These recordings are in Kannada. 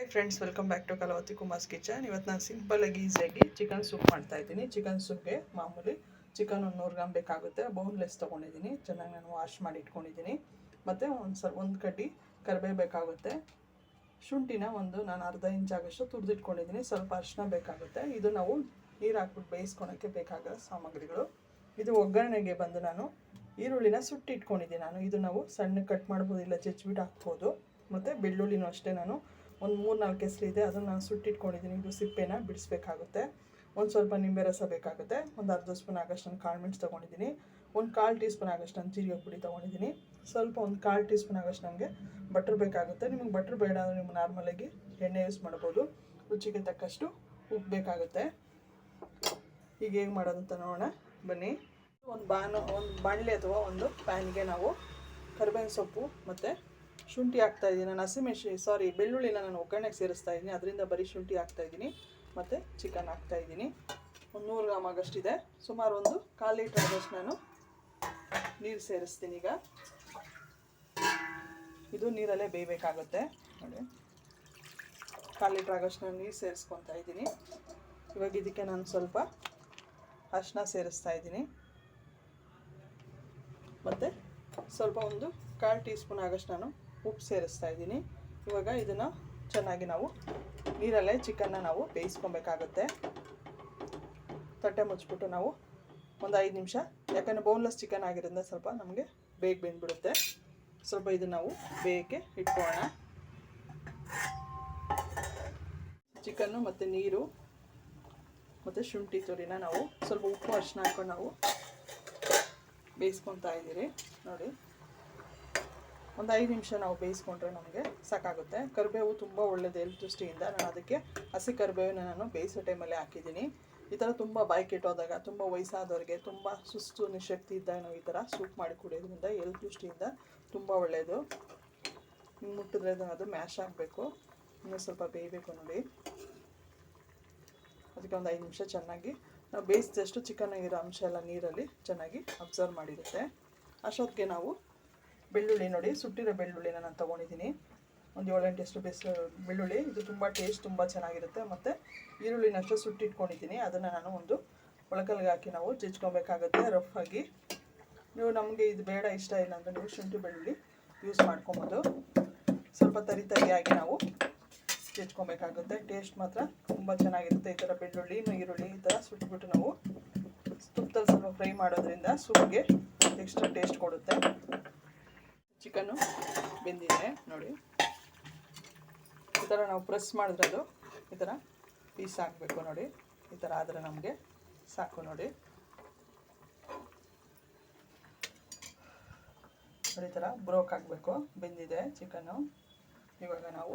Hi friends welcome back to Kalavathi Kumar's kitchen ಇವತ್ತು ನಾನು ಸಿಂಪಲಾಗಿ ಈಸಿಯಾಗಿ ಚಿಕನ್ ಸೂಪ್ ಮಾಡ್ತಾ ಇದ್ದೀನಿ. ಚಿಕನ್ ಸೂಪ್ಗೆ ಮಾಮೂಲಿ ಚಿಕನ್ ಒಂದು ನೂರು ಗ್ರಾಮ್ ಬೇಕಾಗುತ್ತೆ. ಬೋನ್ಲೆಸ್ ತೊಗೊಂಡಿದ್ದೀನಿ. ಚೆನ್ನಾಗಿ ನಾನು ವಾಶ್ ಮಾಡಿ ಇಟ್ಕೊಂಡಿದ್ದೀನಿ. ಮತ್ತು ಒಂದು ಸ ಒಂದು ಕಡ್ಡಿ ಕರಿಬೇವು ಬೇಕಾಗುತ್ತೆ. ಶುಂಠಿನ ಒಂದು ನಾನು ಅರ್ಧ ಇಂಚ್ ಆಗಷ್ಟು ತುರಿದಿಟ್ಕೊಂಡಿದ್ದೀನಿ ಸ್ವಲ್ಪ ಅರ್ಶಿನ ಬೇಕಾಗುತ್ತೆ. ಇದು ನಾವು ನೀರು ಹಾಕ್ಬಿಟ್ಟು ಬೇಯಿಸ್ಕೊಳಕ್ಕೆ ಬೇಕಾಗೋ ಸಾಮಗ್ರಿಗಳು. ಇದು ಒಗ್ಗರಣೆಗೆ ಬಂದು ನಾನು ಈರುಳ್ಳಿನ ಸುಟ್ಟಿಟ್ಕೊಂಡಿದ್ದೀನಿ ನಾನು. ಇದು ನಾವು ಸಣ್ಣ ಕಟ್ ಮಾಡ್ಬೋದು ಇಲ್ಲ ಜಜ್ಬಿಟ್ಟು ಹಾಕ್ಬೋದು. ಮತ್ತು ಬೆಳ್ಳುಳ್ಳಿನೂ ಅಷ್ಟೇ ನಾನು ಒಂದು ಮೂರು ನಾಲ್ಕು ಹೆಸ್ರು ಇದೆ ಅದನ್ನು ನಾನು ಸುಟ್ಟಿಟ್ಕೊಂಡಿದ್ದೀನಿ. ಇದು ಸಿಪ್ಪೆನ ಬಿಡಿಸ್ಬೇಕಾಗುತ್ತೆ. ಒಂದು ಸ್ವಲ್ಪ ನಿಂಬೆ ರಸ ಬೇಕಾಗುತ್ತೆ. ಒಂದು ಅರ್ಧ ಸ್ಪೂನ್ ಆಗಷ್ಟು ನಾನು ಕಾಳು ಮೆಣಸು ತೊಗೊಂಡಿದ್ದೀನಿ. ಒಂದು ಕಾಲು ಟೀ ಸ್ಪೂನ್ ಆಗಷ್ಟು ನಾನು ಜೀರಿಗೆ ಪುಡಿ ತೊಗೊಂಡಿದ್ದೀನಿ. ಸ್ವಲ್ಪ ಒಂದು ಕಾಲು ಟೀ ಸ್ಪೂನ್ ಆಗಷ್ಟು ನನಗೆ ಬಟ್ರ್ ಬೇಕಾಗುತ್ತೆ. ನಿಮಗೆ ಬಟ್ರ್ ಬೇಡ ಅಂದರೆ ನೀವು ನಾರ್ಮಲಾಗಿ ಎಣ್ಣೆ ಯೂಸ್ ಮಾಡ್ಬೋದು. ರುಚಿಗೆ ತಕ್ಕಷ್ಟು ಉಪ್ಪು ಬೇಕಾಗುತ್ತೆ. ಈಗ ಹೇಗೆ ಮಾಡೋದಂತ ನೋಡೋಣ. ಬನ್ನಿ. ಒಂದು ಬಾನು ಒಂದು ಬಾಣಲೆ ಅಥವಾ ಒಂದು ಪ್ಯಾನ್ಗೆ ನಾವು ಕರಿಬೇವಿನ ಸೊಪ್ಪು ಮತ್ತು ಶುಂಠಿ ಹಾಕ್ತಾ ಇದ್ದೀನಿ. ನಾನು ಹಸಿಮೆಣಸಿ ಸಾರಿ ಬೆಳ್ಳುಳ್ಳಿನ ನಾನು ಒಗ್ಗರಣೆಗೆ ಸೇರಿಸ್ತಾ ಇದ್ದೀನಿ. ಅದರಿಂದ ಬರೀ ಶುಂಠಿ ಹಾಕ್ತಾ ಇದ್ದೀನಿ. ಮತ್ತು ಚಿಕನ್ ಹಾಕ್ತಾ ಇದ್ದೀನಿ. ಒಂದು ನೂರು ಗ್ರಾಮ್ ಆಗಷ್ಟಿದೆ ಸುಮಾರು ಒಂದು ಕಾಲು ಲೀಟ್ರ್ ಆದಷ್ಟು ನಾನು ನೀರು ಸೇರಿಸ್ತೀನಿ ಈಗ. ಇದು ನೀರಲ್ಲೇ ಬೇಯಬೇಕಾಗುತ್ತೆ. ನೋಡಿ. ಕಾಲು ಲೀಟ್ರ್ ಆಗಷ್ಟು ನಾನು ನೀರು ಸೇರಿಸ್ಕೊತಾ ಇದ್ದೀನಿ. ಇವಾಗ ಇದಕ್ಕೆ ನಾನು ಸ್ವಲ್ಪ ಅರಿಶಿನ ಸೇರಿಸ್ತಾ ಇದ್ದೀನಿ. ಮತ್ತು ಸ್ವಲ್ಪ ಒಂದು ಕಾಲು ಟೀ ಸ್ಪೂನ್ ಆಗಷ್ಟು ನಾನು ಉಪ್ಪು ಸೇರಿಸ್ತಾ ಇದ್ದೀನಿ. ಇವಾಗ ಇದನ್ನು ಚೆನ್ನಾಗಿ ನಾವು ನೀರಲ್ಲೇ ಚಿಕನ್ನ ನಾವು ಬೇಯಿಸ್ಕೊಬೇಕಾಗುತ್ತೆ. ತಟ್ಟೆ ಮುಚ್ಚಿಬಿಟ್ಟು ನಾವು ಒಂದು ಐದು ನಿಮಿಷ. ಯಾಕಂದರೆ ಬೋನ್ಲೆಸ್ ಚಿಕನ್ ಆಗಿರೋದ್ರಿಂದ ಸ್ವಲ್ಪ ನಮಗೆ ಬೇಗ ಬೆಂದ್ಬಿಡುತ್ತೆ. ಸ್ವಲ್ಪ ಇದು ನಾವು ಬೇಯಕ್ಕೆ ಇಟ್ಕೊಳ್ಳೋಣ. ಚಿಕನ್ನು ಮತ್ತು ನೀರು ಮತ್ತು ಶುಂಠಿ ತುರಿನ ನಾವು ಸ್ವಲ್ಪ ಉಪ್ಪು ಅರ್ಶನ ಹಾಕೊಂಡು ನಾವು ಬೇಯಿಸ್ಕೊತಾ ಇದ್ದೀರಿ. ನೋಡಿ. ಒಂದು ಐದು ನಿಮಿಷ ನಾವು ಬೇಯಿಸ್ಕೊಂಡ್ರೆ ನಮಗೆ ಸಾಕಾಗುತ್ತೆ. ಕರಿಬೇವು ತುಂಬ ಒಳ್ಳೆಯದು ಹೆಲ್ತ್ ದೃಷ್ಟಿಯಿಂದ ನಾನು ಅದಕ್ಕೆ ಹಸಿ ಕರಿಬೇವಿನ ನಾನು ಬೇಯಿಸೋ ಟೈಮಲ್ಲಿ ಹಾಕಿದ್ದೀನಿ. ಈ ಥರ ತುಂಬ ಬಾಯಿ ಕೆಟ್ಟೋದಾಗ ತುಂಬ ವಯಸ್ಸಾದವ್ರಿಗೆ, ತುಂಬ ಸುಸ್ತು ನಿಶಕ್ತಿ ಇದ್ದಾಗ ನಾವು ಈ ಥರ ಸೂಪ್ ಮಾಡಿ ಕುಡಿಯೋದ್ರಿಂದ ಹೆಲ್ತ್ ದೃಷ್ಟಿಯಿಂದ ತುಂಬ ಒಳ್ಳೆಯದು ಹಿಂಗೆ ಮುಟ್ಟಿದ್ರೆ ಅದು ಮ್ಯಾಶ್ ಆಗಬೇಕು. ಇನ್ನೂ ಸ್ವಲ್ಪ ಬೇಯಬೇಕು ನೋಡಿ. ಅದಕ್ಕೆ ಒಂದು ಐದು ನಿಮಿಷ ಚೆನ್ನಾಗಿ ನಾವು ಬೇಯಿಸಿದಷ್ಟು ಚಿಕನ್ ಇರೋ ಅಂಶ ಎಲ್ಲ ನೀರಲ್ಲಿ ಚೆನ್ನಾಗಿ ಅಬ್ಸರ್ವ್ ಮಾಡಿರುತ್ತೆ. ಅಷ್ಟೊತ್ತಿಗೆ ನಾವು ಬೆಳ್ಳುಳ್ಳಿ ನೋಡಿ, ಸುಟ್ಟಿರೋ ಬೆಳ್ಳುಳ್ಳಿನ ನಾನು ತೊಗೊಂಡಿದ್ದೀನಿ. ಒಂದು ಏಳೆಂಟು ಎಷ್ಟು ಬೆಸ್ ಬೆಳ್ಳುಳ್ಳಿ. ಇದು ತುಂಬ ಟೇಸ್ಟ್ ತುಂಬ ಚೆನ್ನಾಗಿರುತ್ತೆ. ಮತ್ತು ಈರುಳ್ಳಿನಷ್ಟು ಸುಟ್ಟಿಟ್ಕೊಂಡಿದ್ದೀನಿ. ಅದನ್ನು ನಾನು ಒಂದು ಒಳಕಲ್ಗೆ ಹಾಕಿ ನಾವು ಜಜ್ಕೊಬೇಕಾಗುತ್ತೆ ರಫ್ ಆಗಿ. ನೀವು ನಮಗೆ ಇದು ಬೇಡ, ಇಷ್ಟ ಇಲ್ಲ ಅಂದರೆ ನೀವು ಶುಂಠಿ ಬೆಳ್ಳುಳ್ಳಿ ಯೂಸ್ ಮಾಡ್ಕೊಬೋದು. ಸ್ವಲ್ಪ ತರಿ ತರಿಯಾಗಿ ನಾವು ಜಜ್ಕೊಬೇಕಾಗುತ್ತೆ. ಟೇಸ್ಟ್ ಮಾತ್ರ ತುಂಬ ಚೆನ್ನಾಗಿರುತ್ತೆ ಈ ಥರ ಬೆಳ್ಳುಳ್ಳಿ. ಈರುಳ್ಳಿ ಈ ಥರ ಸುಟ್ಬಿಟ್ಟು ನಾವು ತುಪ್ಪದಲ್ಲಿ ಸ್ವಲ್ಪ ಫ್ರೈ ಮಾಡೋದ್ರಿಂದ ಸೂಪ್ಗೆ ಎಕ್ಸ್ಟ್ರಾ ಟೇಸ್ಟ್ ಕೊಡುತ್ತೆ. ಚಿಕನ್ನು ಬೆಂದಿದೆ ನೋಡಿ. ಈ ಥರ ನಾವು ಪ್ರೆಸ್ ಮಾಡಿದ್ರೆ ಅದು ಈ ಥರ ಪೀಸ್ ಹಾಕಬೇಕು ನೋಡಿ. ಈ ಥರ ಆದರೆ ನಮಗೆ ಸಾಕು ನೋಡಿ. ನೋಡಿ ಈ ಥರ ಬ್ರೋಕ್ ಆಗಬೇಕು ಬೆಂದಿದೆ ಚಿಕನ್ನು. ಇವಾಗ ನಾವು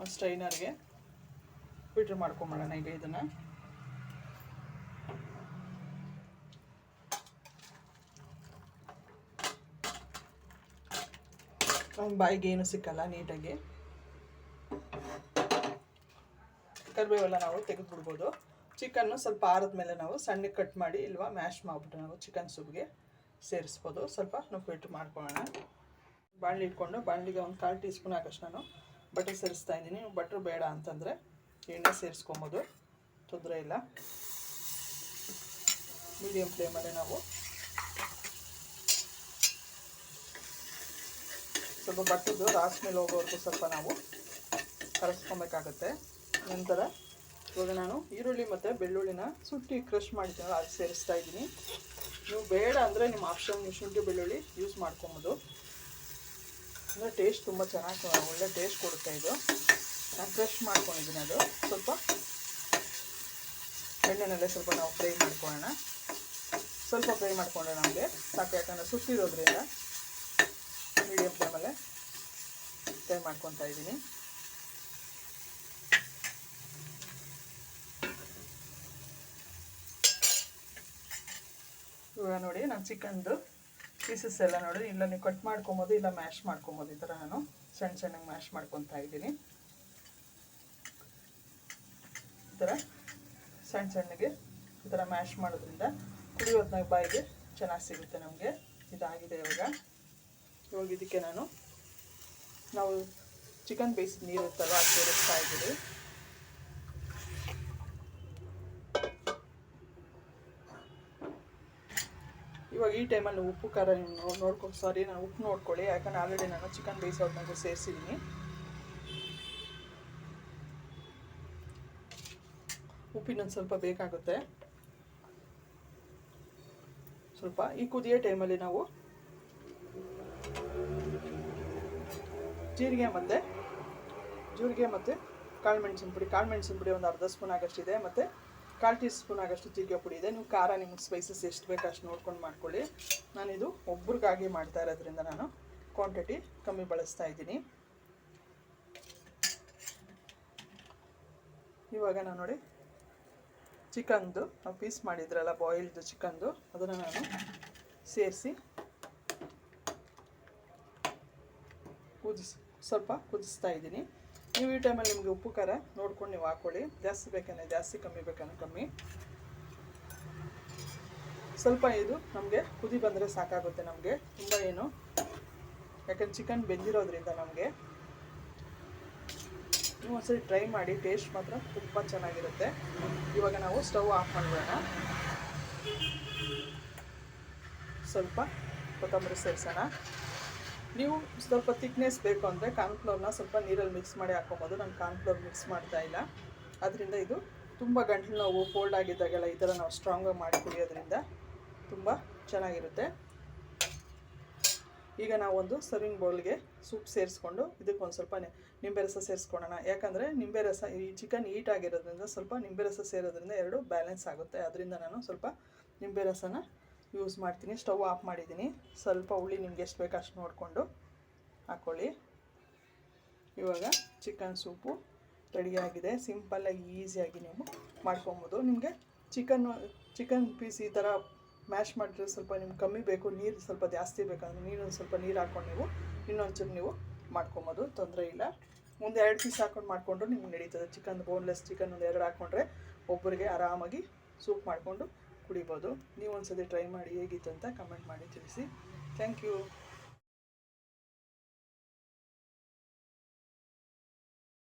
ಒಂದು ಸ್ಟ್ರೈನರ್ಗೆ ಫಿಲ್ಟ್ರ್ ಮಾಡ್ಕೊಂಬಿಡೋಣ ಈಗ ಇದನ್ನು. ಬಾಯಿಗೆ ಏನು ಸಿಕ್ಕಲ್ಲ ನೀಟಾಗಿ ಕರಿಬೇವೆಲ್ಲ ನಾವು ತೆಗೆದುಬಿಡ್ಬೋದು ಚಿಕನ್ನು ಸ್ವಲ್ಪ ಆರದ ಮೇಲೆ ನಾವು ಸಣ್ಣಗೆ ಕಟ್ ಮಾಡಿ, ಇಲ್ವಾ ಮ್ಯಾಶ್ ಮಾಡಿಬಿಟ್ಟು ನಾವು ಚಿಕನ್ ಸೂಪ್ಗೆ ಸೇರಿಸ್ಬೋದು. ಸ್ವಲ್ಪ ನಾವು ಫಿಲ್ಟ್ರ್ ಮಾಡ್ಕೊಳ್ಳೋಣ. ಬಾಣಲಿ ಇಟ್ಕೊಂಡು, ಬಾಣಲಿಗೆ ಒಂದು ಕಾಲು ಟೀ ಸ್ಪೂನ್ ಹಾಕಷ್ಟು ನಾನು ಬಟರ್ ಸೇರಿಸ್ತಾ ಇದ್ದೀನಿ. ಬಟರ್ ಬೇಡ ಅಂತಂದರೆ ಎಣ್ಣೆ ಸೇರಿಸ್ಕೊಬೋದು. ತೊಂದರೆ ಇಲ್ಲ. ಮೀಡಿಯಮ್ ಫ್ಲೇಮಲ್ಲಿ ನಾವು ಸ್ವಲ್ಪ ಬಟ್ಟದ್ದು ರಾಸ್ ಮೇಲೆ ಹೋಗೋವರೆಗೂ ಸ್ವಲ್ಪ ನಾವು ಕರೆಸ್ಕೊಬೇಕಾಗತ್ತೆ. ನಂತರ ಇವಾಗ ನಾನು ಈರುಳ್ಳಿ ಮತ್ತು ಬೆಳ್ಳುಳ್ಳಿನ ಸುಟ್ಟಿ ಕ್ರಷ್ ಮಾಡಿದ್ದೀನಲ್ಲ ಅದು ಸೇರಿಸ್ತಾ ಇದ್ದೀನಿ. ನೀವು ಬೇಡ ಅಂದರೆ ನಿಮ್ಮ ಆಪ್ಷನ್ ಶುಂಠಿ, ಬೆಳ್ಳುಳ್ಳಿ ಯೂಸ್ ಮಾಡ್ಕೊಬೋದು. ಅಂದರೆ ಟೇಸ್ಟ್ ತುಂಬ ಚೆನ್ನಾಗಿ, ಒಳ್ಳೆ ಟೇಸ್ಟ್ ಕೊಡುತ್ತೆ ಇದು. ನಾನು ಕ್ರಷ್ ಮಾಡ್ಕೊಂಡಿದ್ದೀನಿ ಅದು. ಸ್ವಲ್ಪ ಎಣ್ಣೆನಲ್ಲೇ ಸ್ವಲ್ಪ ನಾವು ಫ್ರೈ ಮಾಡ್ಕೊಳ್ಳೋಣ. ಸ್ವಲ್ಪ ಫ್ರೈ ಮಾಡಿಕೊಂಡ್ರೆ ನಮಗೆ ಸಾಕು. ಯಾಕಂದರೆ ಸುಟ್ಟಿರೋದ್ರಿಂದ ಮೀಡಿಯಮ್ ಫ್ಲೇಮಲ್ಲೇ ಫ್ರೈ ಮಾಡ್ಕೊತಾ ಇದ್ದೀನಿ ಇವಾಗ ನೋಡಿ, ನಾನು ಚಿಕನ್ದು ಪೀಸಸ್ ಎಲ್ಲ ನೋಡಿ. ಇಲ್ಲ, ನೀವು ಕಟ್ ಮಾಡ್ಕೊಬೋದು, ಇಲ್ಲ ಮ್ಯಾಶ್ ಮಾಡ್ಕೊಬೋದು ಈ ಥರ ನಾನು. ಸಣ್ಣ ಸಣ್ಣಗೆ ಮ್ಯಾಶ್ ಮಾಡ್ಕೊತಾ ಇದ್ದೀನಿ. ಈ ಥರ ಸಣ್ಣ ಸಣ್ಣಗೆ ಈ ಥರ ಮ್ಯಾಶ್ ಮಾಡೋದ್ರಿಂದ ಕುಡಿಯೋದ್ನಾಗ ಬಾಯಿಗೆ ಚೆನ್ನಾಗಿ ಸಿಗುತ್ತೆ ನಮಗೆ. ಇದಾಗಿದೆ ಇವಾಗ. ಇವಾಗ ಇದಕ್ಕೆ ನಾನು ನಾವು ಚಿಕನ್ ಬೇಯಿಸಿದ ನೀರು ತರ ಅದು ಸೇರಿಸ್ತಾ ಇದ್ದೀವಿ. ಇವಾಗ ಈ ಟೈಮಲ್ಲಿ ಉಪ್ಪು, ಖಾರ ನೋಡ್ಕೊ ಸಾರಿ ನಾನು ಉಪ್ಪು ನೋಡ್ಕೊಳ್ಳಿ, ಯಾಕಂದ್ರೆ ಆಲ್ರೆಡಿ ನಾನು ಚಿಕನ್ ಬೇಯಿಸೋದ್ನಾಗ ಸೇರಿಸಿದ್ದೀನಿ ಉಪ್ಪಿನೊಂದು ಸ್ವಲ್ಪ ಬೇಕಾಗುತ್ತೆ. ಸ್ವಲ್ಪ ಈ ಕುದಿಯೋ ಟೈಮಲ್ಲಿ ನಾವು ಜೀರಿಗೆ ಮತ್ತು ಜೀರಿಗೆ ಮತ್ತು ಕಾಳು ಮೆಣಸಿನ ಪುಡಿ. ಕಾಳು ಮೆಣಸಿನ ಪುಡಿ ಒಂದು ಅರ್ಧ ಸ್ಪೂನ್ ಆಗಷ್ಟಿದೆ ಮತ್ತು ಕಾಲು ಟೀ ಸ್ಪೂನ್ ಆಗಷ್ಟು ಜೀರಿಗೆ ಪುಡಿ ಇದೆ. ನೀವು ಖಾರ ನಿಮ್ಗೆ ಸ್ಪೈಸಸ್ ಎಷ್ಟು ಬೇಕು ಅಷ್ಟು ನೋಡ್ಕೊಂಡು ಮಾಡ್ಕೊಳ್ಳಿ. ನಾನಿದು ಒಬ್ರಿಗಾಗಿ ಮಾಡ್ತಾ ಇರೋದ್ರಿಂದ ನಾನು ಕ್ವಾಂಟಿಟಿ ಕಮ್ಮಿ ಬಳಸ್ತಾ ಇದ್ದೀನಿ. ಇವಾಗ ನಾನು ನೋಡಿ ಚಿಕನ್ದು ನಾವು ಪೀಸ್ ಮಾಡಿದ್ರಲ್ಲ ಬಾಯ್ಲ್ದು ಚಿಕನ್ದು, ಅದನ್ನು ನಾನು ಸೇರಿಸಿ ಕುದಿಸ್. ಸ್ವಲ್ಪ ಕುದಿಸ್ತಾ ಇದ್ದೀನಿ. ನೀವು ಈ ಟೈಮಲ್ಲಿ ನಿಮಗೆ ಉಪ್ಪು, ಖಾರ ನೋಡ್ಕೊಂಡು ನೀವು ಹಾಕ್ಕೊಳ್ಳಿ ಜಾಸ್ತಿ ಬೇಕಂದ್ರೆ ಜಾಸ್ತಿ, ಕಮ್ಮಿ ಬೇಕಂದ್ರೆ ಕಮ್ಮಿ. ಸ್ವಲ್ಪ ಇದು ನಮಗೆ ಕುದಿ ಬಂದರೆ ಸಾಕಾಗುತ್ತೆ ನಮಗೆ. ತುಂಬ ಏನು, ಯಾಕಂದ್ರೆ ಚಿಕನ್ ಬೆಂದಿರೋದ್ರಿಂದ ನಮಗೆ. ನೀವು ಒಂದ್ಸರಿ ಟ್ರೈ ಮಾಡಿ ಟೇಸ್ಟ್ ಮಾತ್ರ ತುಂಬ ಚೆನ್ನಾಗಿರುತ್ತೆ. ಇವಾಗ ನಾವು ಸ್ಟವ್ ಆಫ್ ಮಾಡೋಣ. ಸ್ವಲ್ಪ ಕೊತ್ತಂಬರಿ ಸೇರಿಸೋಣ. ನೀವು ಸ್ವಲ್ಪ ತಿಕ್ನೆಸ್ ಬೇಕು ಅಂದರೆ ಕಾರ್ನ್ಫ್ಲೋರ್ನ ಸ್ವಲ್ಪ ನೀರಲ್ಲಿ ಮಿಕ್ಸ್ ಮಾಡಿ ಹಾಕ್ಕೊಬೋದು. ನಾನು ಕಾರ್ನ್ಫ್ಲೋರ್ ಮಿಕ್ಸ್ ಮಾಡ್ತಾ ಇಲ್ಲ. ಅದರಿಂದ ಇದು ತುಂಬ ಗಂಟಲು ನೋವು ಫೋಲ್ಡ್ ಆಗಿದ್ದಾಗೆಲ್ಲ ಈ ಥರ ನಾವು ಸ್ಟ್ರಾಂಗಾಗಿ ಮಾಡಿ ಕುಡಿಯೋದ್ರಿಂದ ತುಂಬ ಚೆನ್ನಾಗಿರುತ್ತೆ. ಈಗ ನಾವೊಂದು ಸರ್ವಿಂಗ್ ಬೌಲ್ಗೆ ಸೂಪ್ ಸೇರಿಸ್ಕೊಂಡು ಇದಕ್ಕೆ ಒಂದು ಸ್ವಲ್ಪ ನಿಂಬೆ ರಸ ಸೇರಿಸ್ಕೊಳ್ಳೋಣ. ಯಾಕಂದರೆ ನಿಂಬೆ ರಸ ಈ ಚಿಕನ್ ಹೀಟ್ ಆಗಿರೋದ್ರಿಂದ ಸ್ವಲ್ಪ ನಿಂಬೆ ರಸ ಸೇರೋದ್ರಿಂದ ಎರಡು ಬ್ಯಾಲೆನ್ಸ್ ಆಗುತ್ತೆ. ಅದರಿಂದ ನಾನು ಸ್ವಲ್ಪ ನಿಂಬೆ ರಸನ ಯೂಸ್ ಮಾಡ್ತೀನಿ. ಸ್ಟವ್ ಆಫ್ ಮಾಡಿದ್ದೀನಿ. ಸ್ವಲ್ಪ ಹುಳಿ ನಿಮ್ಗೆ ಎಷ್ಟು ಬೇಕು ಅಷ್ಟು ನೋಡಿಕೊಂಡು ಹಾಕ್ಕೊಳ್ಳಿ ಇವಾಗ ಚಿಕನ್ ಸೂಪು ರೆಡಿಯಾಗಿದೆ ಸಿಂಪಲ್ಲಾಗಿ ಈಸಿಯಾಗಿ ನೀವು ಮಾಡ್ಕೊಬೋದು. ನಿಮಗೆ ಚಿಕನ್ ಚಿಕನ್ ಪೀಸ್ ಈ ಥರ ಮ್ಯಾಶ್ ಮಾಡಿದ್ರೆ ಸ್ವಲ್ಪ ನಿಮ್ಗೆ ಕಮ್ಮಿ ಬೇಕು. ನೀರು ಸ್ವಲ್ಪ ಜಾಸ್ತಿ ಬೇಕಂದ್ರೆ ನೀರು ಸ್ವಲ್ಪ ನೀರು ಹಾಕ್ಕೊಂಡು ನೀವು ಇನ್ನೊಂಚೂರು ನೀವು ಮಾಡ್ಕೊಬೋದು. ತೊಂದರೆ ಇಲ್ಲ. ಒಂದು ಎರಡು ಪೀಸ್ ಹಾಕೊಂಡು ಮಾಡಿಕೊಂಡ್ರು ನಿಮ್ಗೆ ನಡೀತದೆ. ಚಿಕನ್ ಬೋನ್ಲೆಸ್ ಚಿಕನ್ ಒಂದು ಎರಡು ಹಾಕ್ಕೊಂಡ್ರೆ ಒಬ್ಬರಿಗೆ ಆರಾಮಾಗಿ ಸೂಪ್ ಮಾಡಿಕೊಂಡು ಕುಡಿಬೋದು. ನೀವು ಒಂದ್ಸತಿ ಟ್ರೈ ಮಾಡಿ ಹೇಗಿತ್ತು ಅಂತ ಕಮೆಂಟ್ ಮಾಡಿ ತಿಳಿಸಿ. Thank you